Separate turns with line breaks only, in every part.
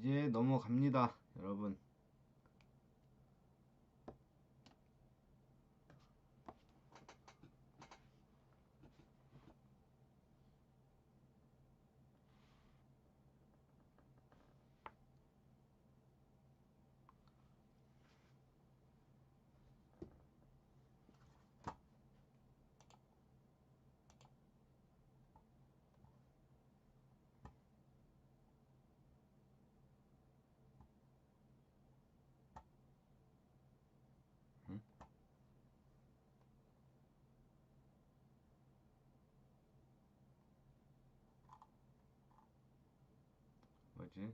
이제 넘어갑니다, 여러분. 뭐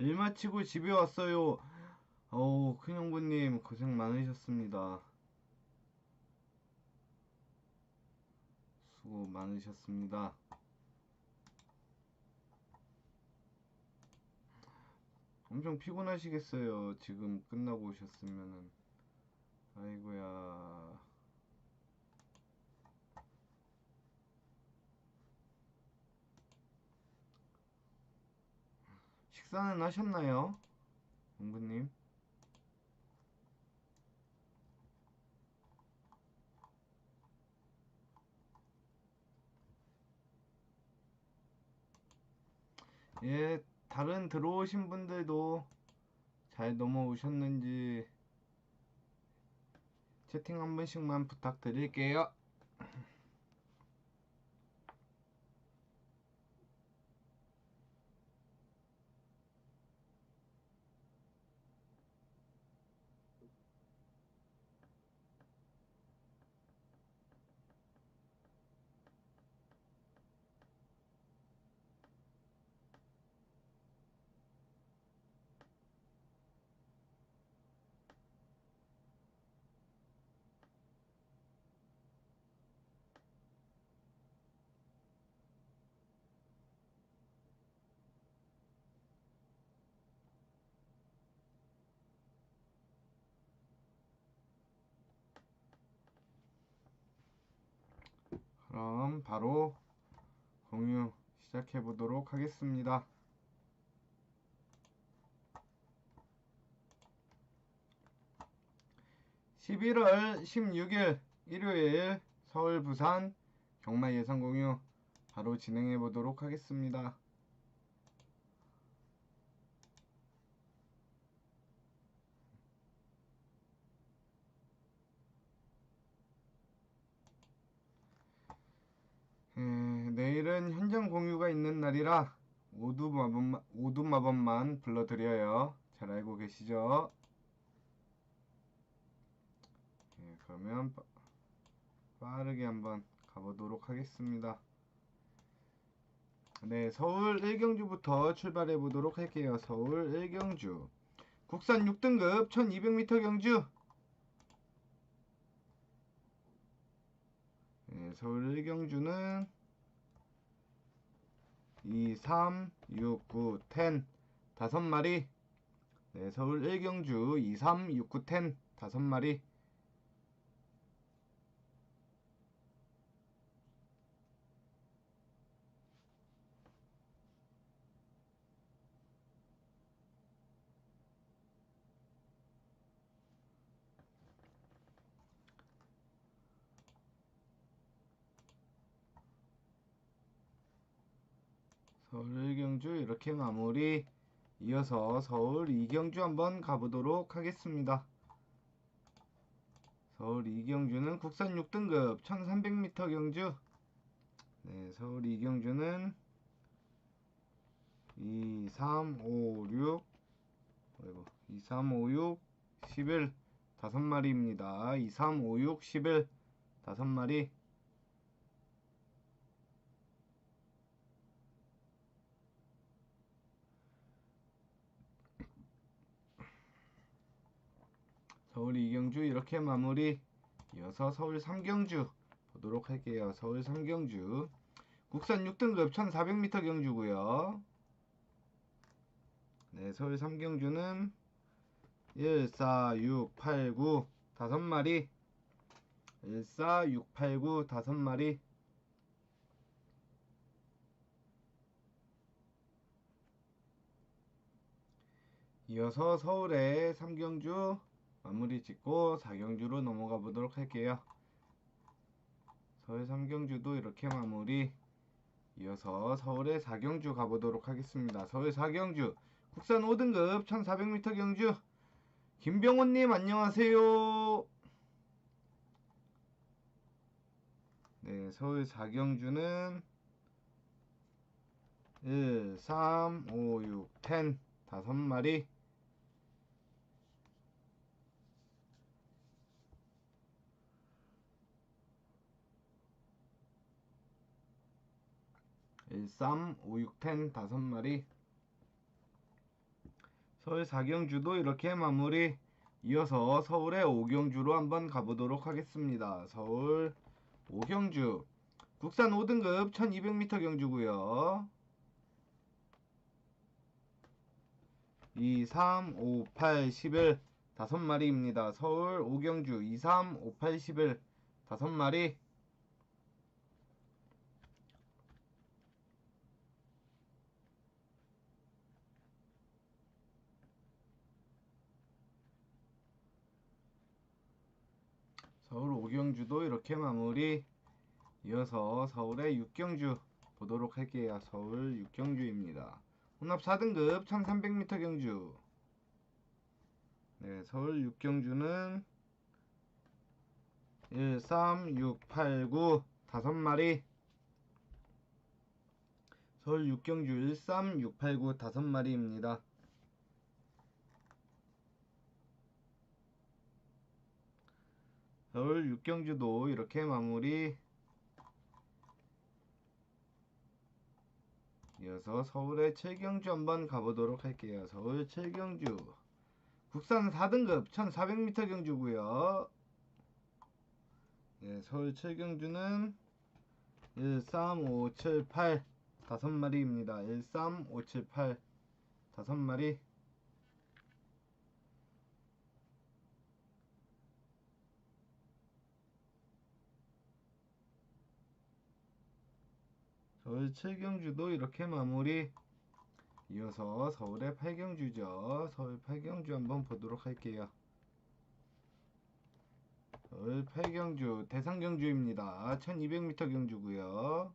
일 마치고 집에 왔어요. 어우, 큰형부님, 고생 많으셨습니다. 수고 많으셨습니다. 엄청 피곤하시겠어요. 지금 끝나고 오셨으면은. 아이고야. 식사는 하셨나요? 형부님? 예, 다른 들어오신 분들도 잘 넘어오셨는지 채팅 한 번씩만 부탁드릴게요. 그럼 바로 공유 시작해 보도록 하겠습니다. (11월 16일) 일요일 서울 부산 경마 예상 공유 바로 진행해 보도록 하겠습니다. 에, 내일은 현장 날이라 오두 마법만, 오두 마법만 불러드려요. 잘 알고 계시죠? 예, 그러면 빠, 빠르게 한번 가보도록 하겠습니다. 네, 서울 1경주부터 출발해 보도록 할게요. 서울 1경주. 국산 6등급 1200m 경주. 네, 서울 1경주는 2, 3, 6, 9, 10 다섯 마리. 네, 서울 1경주 2, 3, 6, 9, 10 다섯 마리 서울 경주 이렇게 마무리. 이어서 서울 이경주 한번 가보도록 하겠습니다. 서울 이경주는 국산 6등급 1300m 경주. 네, 서울 이경주는 2, 3, 5, 6, 아이고, 2, 3, 5, 6, 11 다섯 마리입니다. 2, 3, 5, 6, 11 다섯 마리. 서울 이경주 이렇게 마무리. 이어서 서울 삼경주 보도록 할게요. 서울 삼경주 국산 6등급 1400m 경주고요. 네, 서울 삼경주는 1, 4, 6, 8, 9 다섯 마리 1, 4, 6, 8, 9 다섯 마리 이어서 서울의 삼경주 마무리 짓고 4경주로 넘어가 보도록 할게요. 서울 삼경주도 이렇게 마무리 이어서 서울의 4경주 가보도록 하겠습니다. 서울 4경주 국산 5등급 1400m 경주 김병호님 안녕하세요. 네, 서울 4경주는 1, 3, 5, 6, 10 다섯 마리 1, 3, 5, 6, 10 다섯 마리 서울 4경주도 이렇게 마무리 이어서 서울의 5경주로 한번 가보도록 하겠습니다. 서울 5경주 국산 5등급 1200m 경주고요. 2, 3, 5, 8, 11 다섯 마리입니다. 서울 5경주 2, 3, 5, 8, 11 다섯 마리 서울 5경주도 이렇게 마무리 이어서 서울의 6경주 보도록 할게요. 서울 6경주입니다. 혼합 4등급 1300m 경주 네, 서울 6경주는 1, 3, 6, 8, 9 다섯 마리 서울 6경주 1, 3, 6, 8, 9 다섯 마리입니다. 서울 육경주도 이렇게 마무리 이어서 서울의 7경주 한번 가보도록 할게요. 서울 7경주 국산 4등급 1400m 경주고요. 네, 서울 7경주는 1, 3, 5, 7, 8 다섯 마리입니다. 1, 3, 5, 7, 8 다섯 마리 서울 7경주도 이렇게 마무리. 이어서 서울의 8경주죠. 서울 8경주 한번 보도록 할게요. 서울 8경주 대상경주입니다. 1200m 경주고요.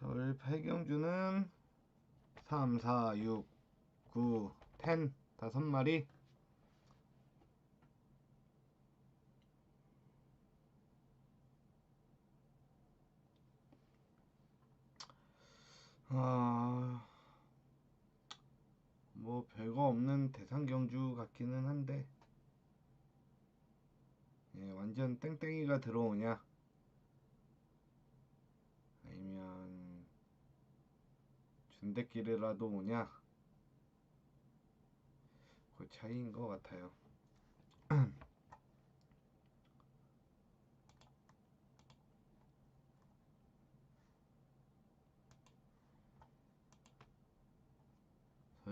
서울 8경주는 3, 4, 6, 9, 10 다섯 마리 아, 뭐 별거 없는 대상 경주 같기는 한데, 예, 완전 땡땡이가 들어오냐? 아니면 준대길이라도 오냐? 그 차이인 것 같아요.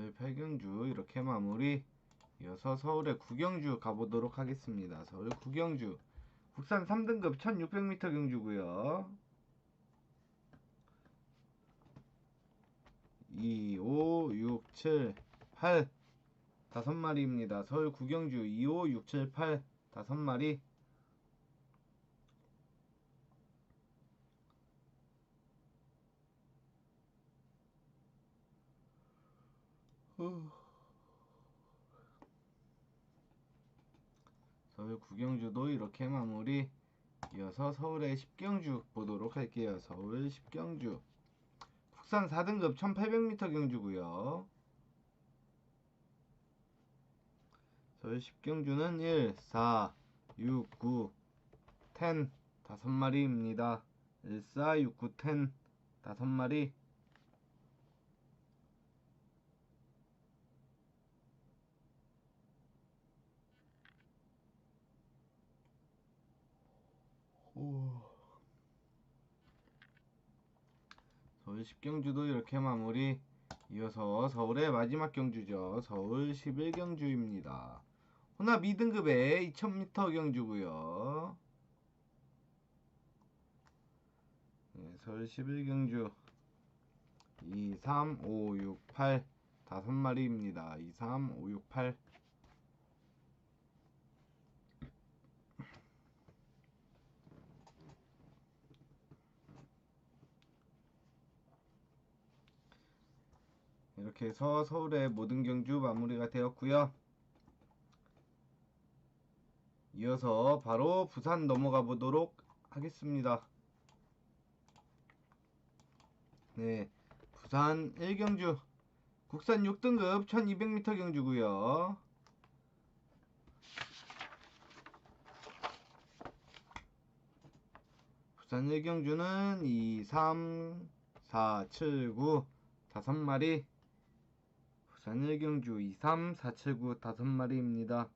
서울 8경주 이렇게 마무리 이어서 서울의 구경주 가보도록 하겠습니다. 서울 구경주 국산 3등급 1600m 경주고요 2, 5, 6, 7, 8 다섯 마리입니다. 서울 구경주 2, 5, 6, 7, 8 다섯 마리 서울 구경주도 이렇게 마무리. 이어서 서울의 10경주 보도록 할게요. 서울 10경주. 국산 4등급 1800m 경주고요. 서울 10경주는 1, 4, 6, 9, 10 다섯 마리입니다. 1, 4, 6, 9, 10 다섯 마리. 서울 10경주도 이렇게 마무리. 이어서 서울의 마지막 경주죠. 서울 11경주입니다. 혼합 2등급의 2000m 경주고요. 네, 서울 11경주 2, 3, 5, 6, 8 다섯 마리입니다. 2, 3, 5, 6, 8 이렇게 해서 서울의 모든 경주 마무리가 되었고요. 이어서 바로 부산 넘어가 보도록 하겠습니다. 네, 부산 1경주 국산 6등급 1200m 경주고요. 부산 1경주는 2, 3, 4, 7, 9 다섯 마리 부산 1경주 2, 3, 4, 7, 9 다섯 마리입니다.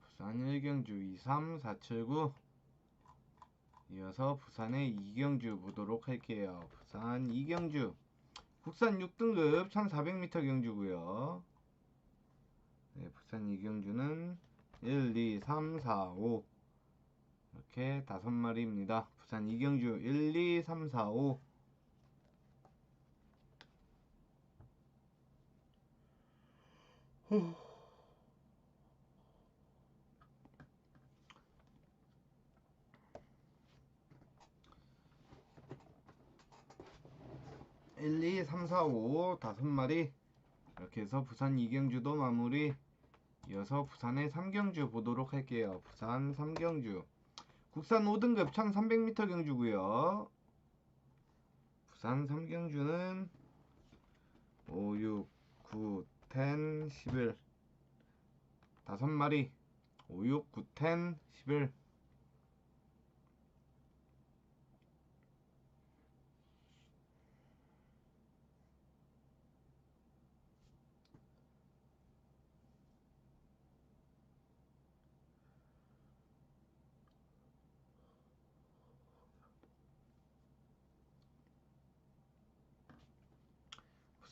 부산 1경주 2, 3, 4, 7, 9 이어서 부산의 2경주 보도록 할게요. 부산 2경주 국산 6등급 1400m 경주고요. 네, 부산 2경주는 1, 2, 3, 4, 5 이렇게 다섯 마리입니다. 부산 2경주 1, 2, 3, 4, 5 1, 2, 3, 4, 5 다섯 마리. 이렇게 해서 부산 2경주도 마무리 이어서 부산의 3경주 보도록 할게요. 부산 3경주 국산 5등급 1300m 경주고요. 부산 3경주는 5, 6, 9, 10, 11 다섯 마리 5, 6, 9, 10, 11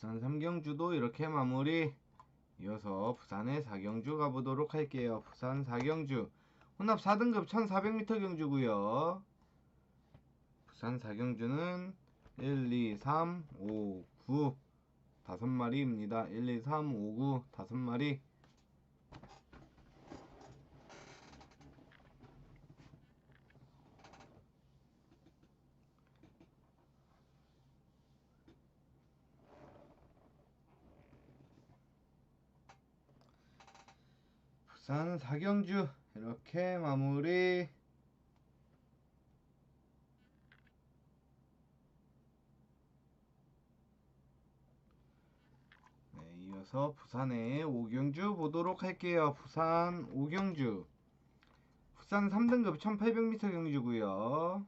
부산 3경주도 이렇게 마무리 이어서 부산의 4경주 가보도록 할게요. 부산 4경주 혼합 4등급 1400m 경주고요. 부산 4경주는 1, 2, 3, 5, 9 다섯 마리입니다. 1, 2, 3, 5, 9 다섯 마리 부산 4경주 이렇게 마무리 네, 이어서 부산의 5경주 보도록 할게요. 부산 5경주 부산 3등급 1800m 경주고요.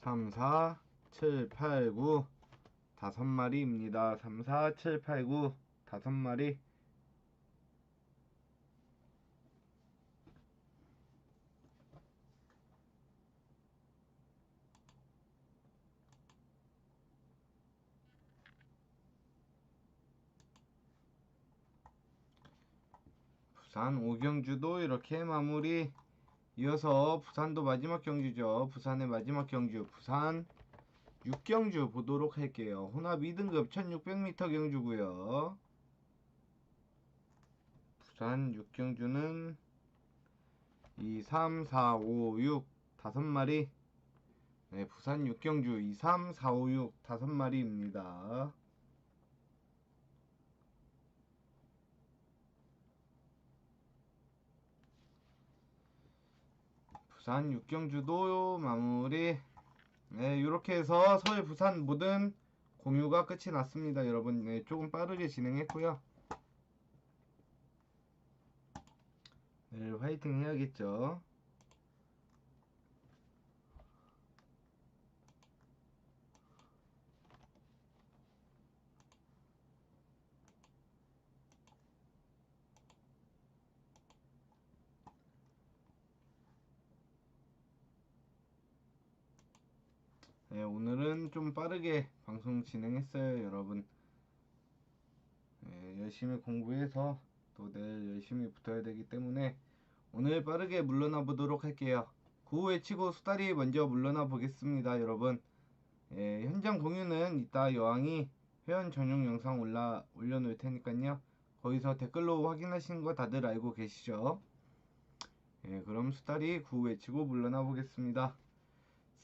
삼, 사, 칠, 팔, 구 다섯 마리입니다. 3, 4, 7, 8, 9 다섯 마리 부산 5경주도 이렇게 마무리 이어서 부산도 마지막 경주죠. 부산의 마지막 경주 부산 6경주 보도록 할게요. 혼합 2등급 1600m 경주고요. 부산 6경주는 2, 3, 4, 5, 6 다섯 마리. 네, 부산 6경주 2, 3, 4, 5, 6 다섯 마리입니다. 부산 6경주도 마무리. 네, 이렇게 해서 서울 부산 모든 공유가 끝이 났습니다, 여러분. 네, 조금 빠르게 진행했고요. 내일 화이팅 해야겠죠. 네, 오늘은 좀 빠르게 방송 진행했어요, 여러분. 네, 열심히 공부해서 또 내일 열심히 붙어야 되기 때문에 오늘 빠르게 물러나 보도록 할게요. 구호 외치고 수다리 먼저 물러나 보겠습니다, 여러분. 예, 현장 공유는 이따 여왕이 회원 전용 영상 올라 올려놓을 테니까요. 거기서 댓글로 확인하시는 거 다들 알고 계시죠? 예, 그럼 수다리 구호 외치고 물러나 보겠습니다.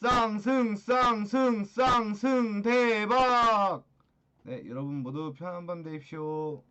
쌍승 쌍승 쌍승 대박! 네, 여러분 모두 편한 밤 되십시오.